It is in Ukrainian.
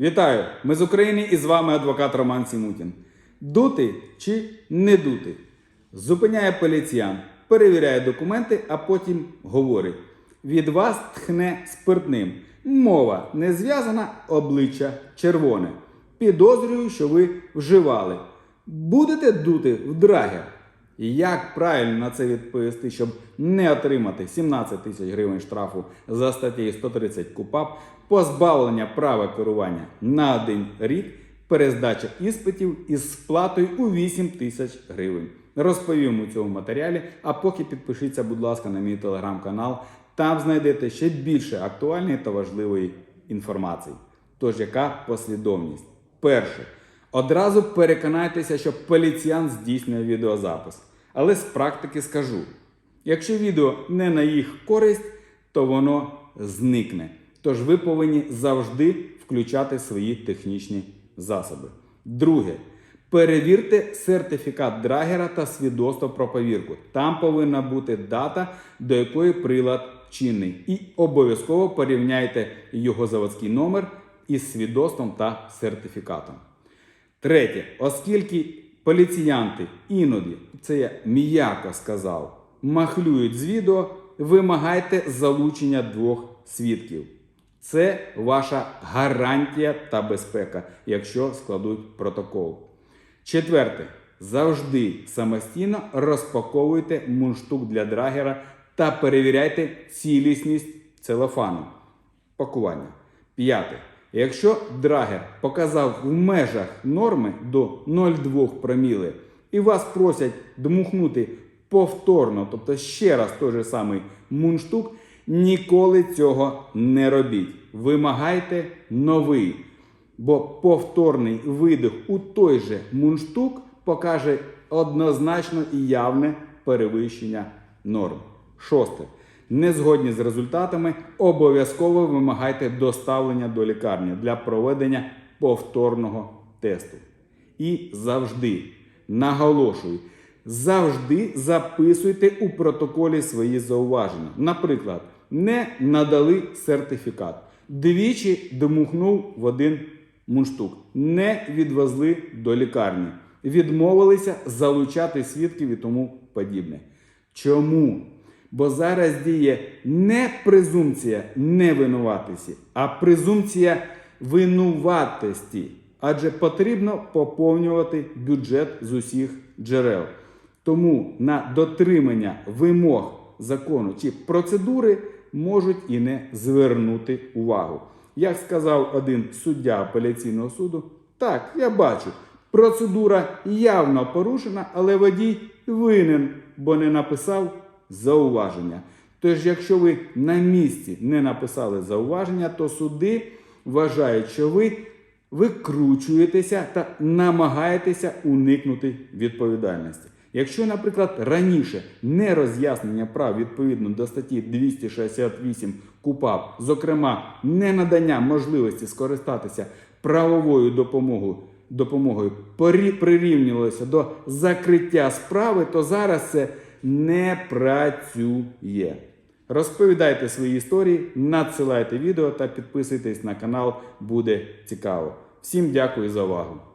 Вітаю! Ми з України і з вами адвокат Роман Сімутін. Дути чи не дути? Зупиняє поліціян, перевіряє документи, а потім говорить: від вас тхне спиртним. Мова не зв'язана, обличчя червоне. Підозрюю, що ви вживали. Будете дути в Як правильно на це відповісти, щоб не отримати 17 тисяч гривень штрафу за статтею 130 КУПАП, позбавлення права керування на один рік, перездача іспитів із сплатою у 8 тисяч гривень. Розповім у цьому матеріалі, а поки підпишіться, будь ласка, на мій телеграм-канал. Там знайдете ще більше актуальної та важливої інформації. Тож, яка послідовність? Перше. Одразу переконайтеся, що поліціян здійснює відеозапис. Але з практики скажу: якщо відео не на їх користь, то воно зникне. Тож ви повинні завжди включати свої технічні засоби. Друге. Перевірте сертифікат драгера та свідоцтво про повірку. Там повинна бути дата, до якої прилад чинний. І обов'язково порівняйте його заводський номер із свідоцтвом та сертифікатом. Третє, оскільки поліціянти іноді, це я м'яко сказав, махлюють з відео, вимагайте залучення двох свідків. Це ваша гарантія та безпека, якщо складуть протокол. Четверте, завжди самостійно розпаковуйте мундштук для драгера та перевіряйте цілісність целофану. Пакування. П'яте. Якщо драгер показав в межах норми до 0,2 проміли і вас просять дмухнути повторно, тобто ще раз той же самий мундштук, ніколи цього не робіть. Вимагайте новий. Бо повторний видих у той же мундштук покаже однозначно і явне перевищення норм. Шосте. Не згодні з результатами, обов'язково вимагайте доставлення до лікарні для проведення повторного тесту. І завжди, наголошую, завжди записуйте у протоколі свої зауваження. Наприклад, не надали сертифікат, двічі домухнув в один мундштук, не відвезли до лікарні, відмовилися залучати свідків і тому подібне. Чому? Бо зараз діє не презумпція невинуватості, а презумпція винуватості. Адже потрібно поповнювати бюджет з усіх джерел. Тому на дотримання вимог закону чи процедури можуть і не звернути увагу. Як сказав один суддя апеляційного суду, так, я бачу, процедура явно порушена, але водій винен, бо не написав зауваження. Тож, якщо ви на місці не написали зауваження, то суди вважають, що ви викручуєтеся та намагаєтеся уникнути відповідальності. Якщо, наприклад, раніше не роз'яснення прав відповідно до статті 268 КУПАП, зокрема, не надання можливості скористатися правовою допомогою, допомогою прирівнювалося до закриття справи, то зараз це не працює. Розповідайте свої історії, надсилайте відео та підписуйтесь на канал, буде цікаво. Всім дякую за увагу!